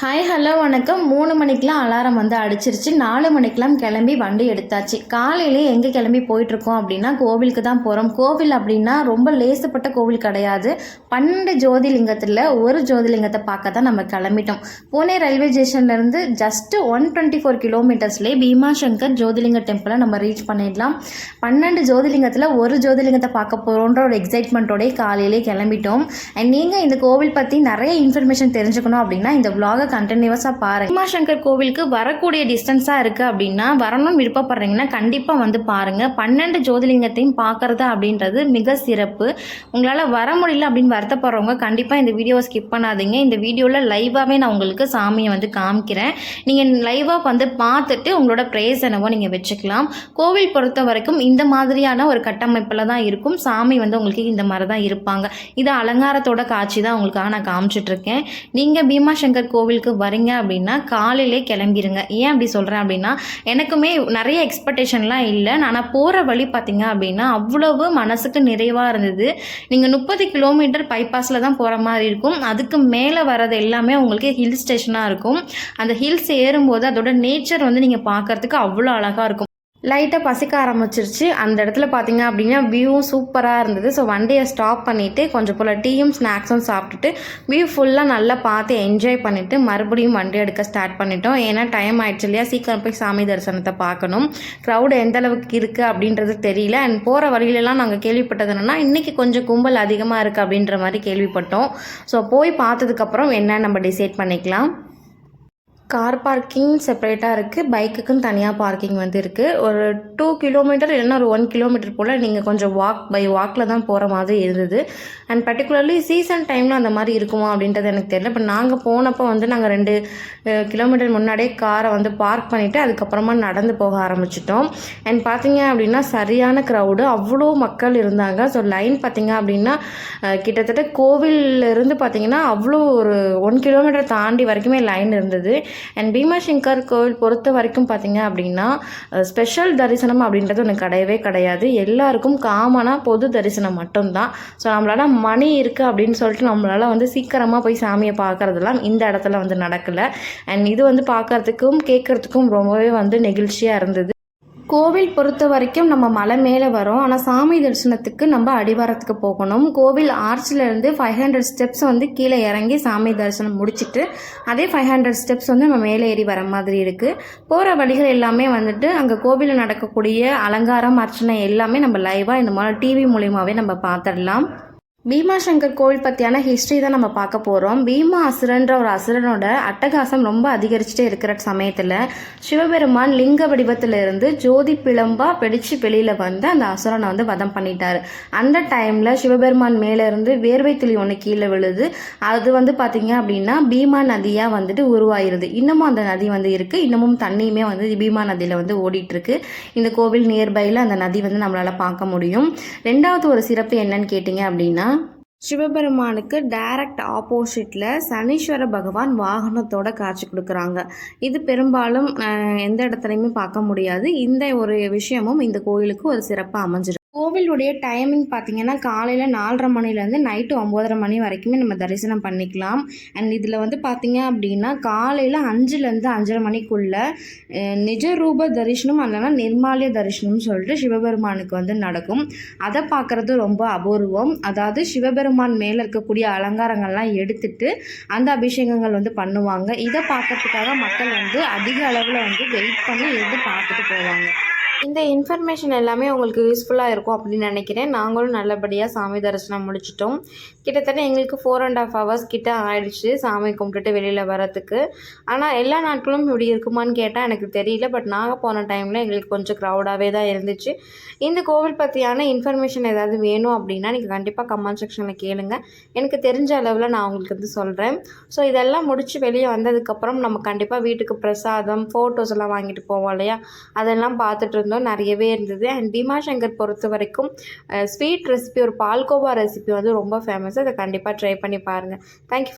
Hi hello வணக்கம். மூணு மணிக்கெலாம் அலாரம் வந்து அடிச்சிருச்சு. நாலு மணிக்கெலாம் கிளம்பி வண்டி எடுத்தாச்சு. காலையிலே எங்கே கிளம்பி போயிட்டுருக்கோம் அப்படின்னா கோவிலுக்கு தான் போகிறோம் கோவில் அப்படின்னா ரொம்ப லேசப்பட்ட கோவில் கிடையாது. பன்னெண்டு ஜோதிலிங்கத்தில் ஒரு ஜோதிலிங்கத்தை பார்க்க தான் நம்ம கிளம்பிட்டோம். புனே ரயில்வே ஸ்டேஷன்லேருந்து ஜஸ்ட்டு ஒன் டுவெண்ட்டி ஃபோர் கிலோமீட்டர்ஸ்லேயே பீமாசங்கர் ஜோதிலிங்க டெம்பிளை நம்ம ரீச் பண்ணிடலாம். பன்னெண்டு ஜோதிலிங்கத்தில் ஒரு ஜோதிலிங்கத்தை பார்க்க போகிறோன்ற ஒரு எக்ஸைட்மெண்ட்டோடய காலையிலே கிளம்பிட்டோம். அண்ட் நீங்கள் இந்த கோவில் பற்றி நிறைய இன்ஃபர்மேஷன் தெரிஞ்சுக்கணும் அப்படின்னா இந்த vlog-அ கண்டினியூஸாக பாருங்க உமாசங்கர் கோவிலுக்கு வரக்கூடிய டிஸ்டன்ஸாக இருக்குது அப்படின்னா வரணும்னு விருப்பப்படுறீங்கன்னா கண்டிப்பாக வந்து பாருங்கள் பன்னெண்டு ஜோதிலிங்கத்தையும் பார்க்குறது அப்படின்றது மிக சிறப்பு. உங்களால் வர முடியல அப்படின்னு வருத்தப்படுறவங்க கண்டிப்பாக இந்த வீடியோவை ஸ்கிப் பண்ணாதீங்க. இந்த வீடியோவில் லைவாகவே நான் உங்களுக்கு சாமியை வந்து காமிக்கிறேன். நீங்கள் லைவாக வந்து பார்த்துட்டு உங்களோட ப்ரேஸ் என்னவோ நீங்கள் வச்சுக்கலாம். கோவில் பொறுத்த வரைக்கும் இந்த மாதிரியான ஒரு கட்டமைப்பில் தான் இருக்கும். சாமி வந்து உங்களுக்கு இந்த மாதிரி தான் இருப்பாங்க. இது அலங்காரத்தோட காட்சி தான் உங்களுக்காக நான் காமிச்சிட்ருக்கேன் நீங்கள் பீமாசங்கர் கோவிலுக்கு வரீங்க அப்படின்னா காலையிலே கிளம்பிடுங்க ஏன் அப்படி சொல்கிறேன் அப்படின்னா எனக்குமே நிறைய எக்ஸ்பெக்டேஷன்லாம் இல்லை. நான் போகிற வழி பார்த்தீங்க அப்படின்னா அவ்வளவு மனசுக்கு நிறைவாக இருந்தது. நீங்கள் முப்பது கிலோமீட்டர் பைபாஸில் தான் போகிற மாதிரி இருக்கும். அதுக்கு மேலே வர்றது எல்லாமே உங்களுக்கு ஹில் ஸ்டேஷனாக இருக்கும். அந்த ஹில்ஸ் ஏறும்போது அதோட நேச்சர் வந்து நீங்கள் பார்க்கறதுக்கு அவ்வளோ அழகாக இருக்கும். லைட்டாக பசிக்க ஆரம்பிச்சிருச்சு. அந்த இடத்துல பார்த்தீங்க அப்படின்னா வியூவும் சூப்பராக இருந்தது. ஸோ வண்டியை ஸ்டாப் பண்ணிவிட்டு கொஞ்சம் போல் டீயும் ஸ்நாக்ஸும் சாப்பிட்டுட்டு வியூ ஃபுல்லாக நல்லா பார்த்து என்ஜாய் பண்ணிவிட்டு மறுபடியும் வண்டி எடுக்க ஸ்டார்ட் பண்ணிட்டோம். ஏன்னா டைம் ஆயிடுச்சு இல்லையா? சீக்கிரம் போய் சாமி தரிசனத்தை பார்க்கணும். க்ரௌடு எந்த அளவுக்கு இருக்குது அப்படின்றது தெரியல. அண்ட் போகிற வழியிலலாம் நாங்கள் கேள்விப்பட்டது என்னென்னா இன்றைக்கி கொஞ்சம் கும்பல் அதிகமாக இருக்குது அப்படின்ற மாதிரி கேள்விப்பட்டோம். ஸோ போய் பார்த்ததுக்கப்புறம் என்ன நம்ம டிசைட் பண்ணிக்கலாம்? கார் பார்க்கிங் செப்பரேட்டாக இருக்குது பைக்குக்குன்னு தனியாக பார்க்கிங் வந்து இருக்குது ஒரு டூ கிலோமீட்டர் இல்லைன்னா ஒரு ஒன் கிலோமீட்டர் போல் நீங்கள் கொஞ்சம் வாக் பை வாக்கில் தான் போகிற மாதிரி இருந்தது. அண்ட் பர்டிகுலர்லி சீசன் டைமில் அந்த மாதிரி இருக்குமா அப்படின்றது எனக்கு தெரியல. இப்போ நாங்கள் போனப்போ வந்து நாங்கள் ரெண்டு கிலோமீட்டர் முன்னாடியே காரை வந்து பார்க் பண்ணிவிட்டு அதுக்கப்புறமா நடந்து போக ஆரம்பிச்சிட்டோம். அண்ட் பார்த்தீங்க அப்படின்னா சரியான க்ரௌடு அவ்வளோ மக்கள் இருந்தாங்க. ஸோ லைன் பார்த்தீங்க அப்படின்னா கிட்டத்தட்ட கோவிலிருந்து இருந்து பார்த்தீங்கன்னா அவ்வளோ ஒரு ஒன் கிலோமீட்டர் தாண்டி வரைக்குமே லைன் இருந்தது. அண்ட் பீமாசங்கர் கோவில் பொறுத்த வரைக்கும் பார்த்தீங்க அப்படின்னா ஸ்பெஷல் தரிசனம் அப்படின்றது ஒன்று கிடையவே கிடையாது. எல்லாருக்கும் காமனாக பொது தரிசனம் மட்டும்தான். ஸோ நம்மளால் மணி இருக்குது அப்படின்னு சொல்லிட்டு நம்மளால வந்து சீக்கிரமாக போய் சாமியை பார்க்குறதெல்லாம் இந்த இடத்துல வந்து நடக்கலை. அண்ட் இது வந்து பார்க்கறதுக்கும் கேட்கறதுக்கும் ரொம்பவே வந்து நெகிழ்ச்சியாக இருந்தது. கோவில் பொறுத்த வரைக்கும் நம்ம மலை மேலே வரோம். ஆனால் சாமி தரிசனத்துக்கு நம்ம அடிவாரத்துக்கு போகணும். கோவில் ஆர்ச்சிலேருந்து ஃபைவ் ஹண்ட்ரட் ஸ்டெப்ஸ் வந்து கீழே இறங்கி சாமி தரிசனம் முடிச்சுட்டு அதே ஃபைவ் ஹண்ட்ரட் ஸ்டெப்ஸ் வந்து நம்ம மேலே ஏறி வர மாதிரி இருக்குது போகிற வழிகள் எல்லாமே வந்துட்டு அங்கே கோவிலில் நடக்கக்கூடிய அலங்காரம் அர்ச்சனை எல்லாமே நம்ம லைவாக இந்த மாதிரி டிவி மூலியமாகவே நம்ம பார்த்துடலாம். பீமாசங்கர் கோவில் பற்றியான ஹிஸ்ட்ரி தான் நம்ம பார்க்க போகிறோம் பீமா அசுரன்ற ஒரு அசுரனோட அட்டகாசம் ரொம்ப அதிகரிச்சுட்டே இருக்கிற சமயத்தில் சிவபெருமான் லிங்க வடிவத்தில் இருந்து ஜோதி பிளம்பா வெடிச்சு வெளியில் வந்து அந்த அசுரனை வந்து வதம் பண்ணிட்டார். அந்த டைமில் சிவபெருமான் மேலே இருந்து வேர்வை துளி ஒன்று கீழே விழுது. அது வந்து பார்த்தீங்க அப்படின்னா பீமா நதியாக வந்துட்டு உருவாயிருது. இன்னமும் அந்த நதி வந்து இருக்குது இன்னமும் தண்ணியுமே வந்து பீமா நதியில் வந்து ஓடிட்டுருக்கு. இந்த கோவில் நியர்பையில் அந்த நதி வந்து நம்மளால் பார்க்க முடியும். ரெண்டாவது ஒரு சிறப்பு என்னன்னு கேட்டிங்க அப்படின்னா சிவபெருமானுக்கு டைரக்ட் ஆப்போசிட்டில் சனீஸ்வர பகவான் வாகனத்தோட காட்சி கொடுக்குறாங்க. இது பெரும்பாலும் எந்த இடத்துலையுமே பார்க்க முடியாது. இந்த ஒரு விஷயமும் இந்த கோயிலுக்கு ஒரு சிறப்பாக அமைஞ்சிருக்கு. கோவிலுடைய டைமிங் பார்த்தீங்கன்னா காலையில் நாலரை மணிலேருந்து நைட்டு ஒம்போதரை மணி வரைக்குமே நம்ம தரிசனம் பண்ணிக்கலாம். அண்ட் இதில் வந்து பார்த்தீங்க அப்படின்னா காலையில் அஞ்சுலேருந்து அஞ்சரை மணிக்குள்ளே நிஜரூப நிஜ ரூப தரிசனம் இல்லைன்னா நிர்மாலய தரிசனம்னு சொல்லிட்டு சிவபெருமானுக்கு வந்து நடக்கும். அதை பார்க்குறது ரொம்ப அபூர்வம். அதாவது சிவபெருமான் மேலே இருக்கக்கூடிய அலங்காரங்கள்லாம் எடுத்துட்டு அந்த அபிஷேகங்கள் வந்து பண்ணுவாங்க. இதை பார்க்கறதுக்காக மக்கள் வந்து அதிக அளவில் வந்து வெயிட் பண்ணி இருந்து பார்த்துட்டு போவாங்க. இந்த இன்ஃபர்மேஷன் எல்லாமே உங்களுக்கு யூஸ்ஃபுல்லாக இருக்கும் அப்படின்னு நினைக்கிறேன். நாங்களும் நல்லபடியாக சாமி தரிசனம் முடிச்சிட்டோம். கிட்டத்தட்ட எங்களுக்கு ஃபோர் அண்ட் ஆஃப் ஹவர்ஸ் கிட்ட ஆயிடுச்சு சாமி கும்பிட்டுட்டு வெளியில் வரத்துக்கு ஆனால் எல்லா நாட்களும் இப்படி இருக்குமான்னு கேட்டால் எனக்கு தெரியல. பட் நாங்கள் போன டைமில் எங்களுக்கு கொஞ்சம் க்ரௌடாகவே தான் இருந்துச்சு. இந்த கோவில் பற்றியான இன்ஃபர்மேஷன் ஏதாவது வேணும் அப்படின்னா நீங்கள் கண்டிப்பாக கமெண்ட் செக்ஷனில் கேளுங்க. எனக்கு தெரிஞ்ச அளவில் நான் உங்களுக்கு வந்து சொல்கிறேன் ஸோ இதெல்லாம் முடித்து வெளியே வந்ததுக்கப்புறம் நம்ம கண்டிப்பாக வீட்டுக்கு பிரசாதம் ஃபோட்டோஸ் எல்லாம் வாங்கிட்டு போவோம் இல்லையா? அதெல்லாம் பார்த்துட்டு இருந்தோம் நிறையவே இருந்தது. அண்ட் பீமாசங்கர் பொறுத்த வரைக்கும் ஸ்வீட் ரெசிபி ஒரு பால்கோவா ரெசிபி வந்து ரொம்ப ஃபேமஸ் அதை கண்டிப்பாக ட்ரை பண்ணி பாருங்கள் தேங்க்யூ